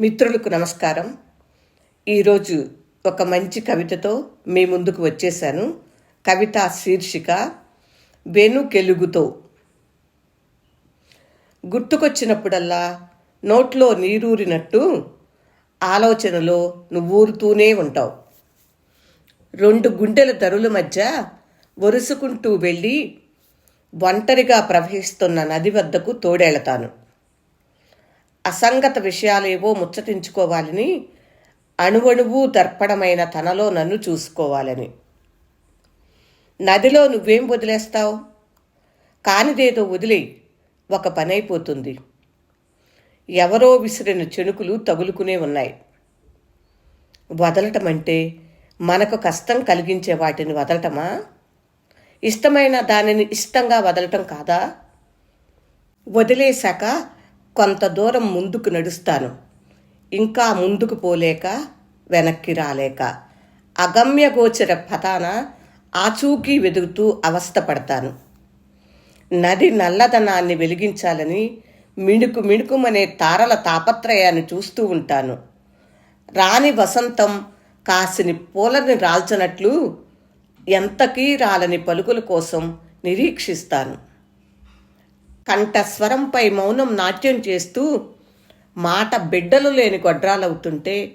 మిత్రులకు నమస్కారం. ఈరోజు ఒక మంచి కవితతో మీ ముందుకు వచ్చేసాను. కవిత శీర్షిక వెనుకెలుగుతో గుర్తుకొచ్చినప్పుడల్లా నోట్లో నీరూరినట్టు ఆలోచనలో నువ్వూరుతూనే ఉంటావు. రెండు గుండెల ధరుల మధ్య వరుసుకుంటూ వెళ్ళి ఒంటరిగా ప్రవహిస్తున్న నది వద్దకు తోడేళతాను అసంగత విషయాలేవో ముచ్చటించుకోవాలని అణువణువు దర్పణమైన తనలో నన్ను చూసుకోవాలని. నదిలో నువ్వేం వదిలేస్తావు? కానిదేదో వదిలే ఒక పనైపోతుంది. ఎవరో విసిరిన చెణుకులు తగులుకునే ఉన్నాయి. వదలటం అంటే మనకు కష్టం కలిగించే వాటిని వదలటమా? ఇష్టమైన దానిని ఇష్టంగా వదలటం కాదా? వదిలేశాక కొంత దూరం ముందుకు నడుస్తాను. ఇంకా ముందుకు పోలేక వెనక్కి రాలేక. అగమ్యగోచర పతాన ఆచూకీ వెదుగుతూ అవస్థపడతాను. నది నల్లదనాన్ని వెలిగించాలని మిణుకు మిణుకుమనే తారల తాపత్రయాన్ని చూస్తూ ఉంటాను. రాని వసంతం కాసిని పూలని రాల్చనట్లు ఎంతకీ రాలని పలుకుల కోసం నిరీక్షిస్తాను. కంఠస్వరంపై మౌనం నాట్యం చేస్తూ మాట బిడ్డలు లేని గొడ్రాలవుతుంటే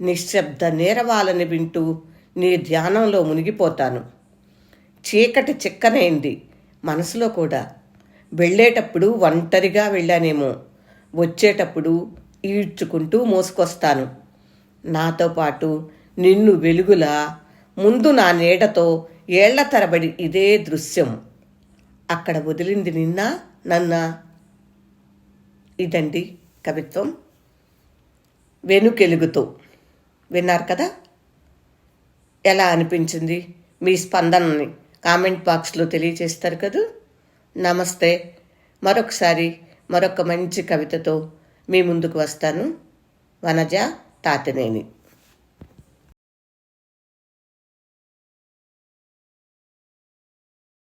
నిశ్శబ్ద నేరవాలని వింటూ నీ ధ్యానంలో మునిగిపోతాను. చీకటి చిక్కనైంది మనసులో కూడా. వెళ్ళేటప్పుడు ఒంటరిగా వెళ్ళానేమో. వచ్చేటప్పుడు ఈడ్చుకుంటూ మోసుకొస్తాను. నాతో పాటు నిన్ను వెలుగులా ముందు నా నీడతో ఏళ్ళ తరబడి ఇదే దృశ్యం. అక్కడ వదిలింది నిన్న నన్న ఇదండి కవిత్వం. వెనుకెలుగుతో. విన్నారు కదా? ఎలా అనిపించింది? మీ స్పందనని కామెంట్ బాక్స్లో తెలియజేస్తారు కదా? నమస్తే. మరొకసారి మరొక మంచి కవితతో మీ ముందుకు వస్తాను. వనజ తాతినేని.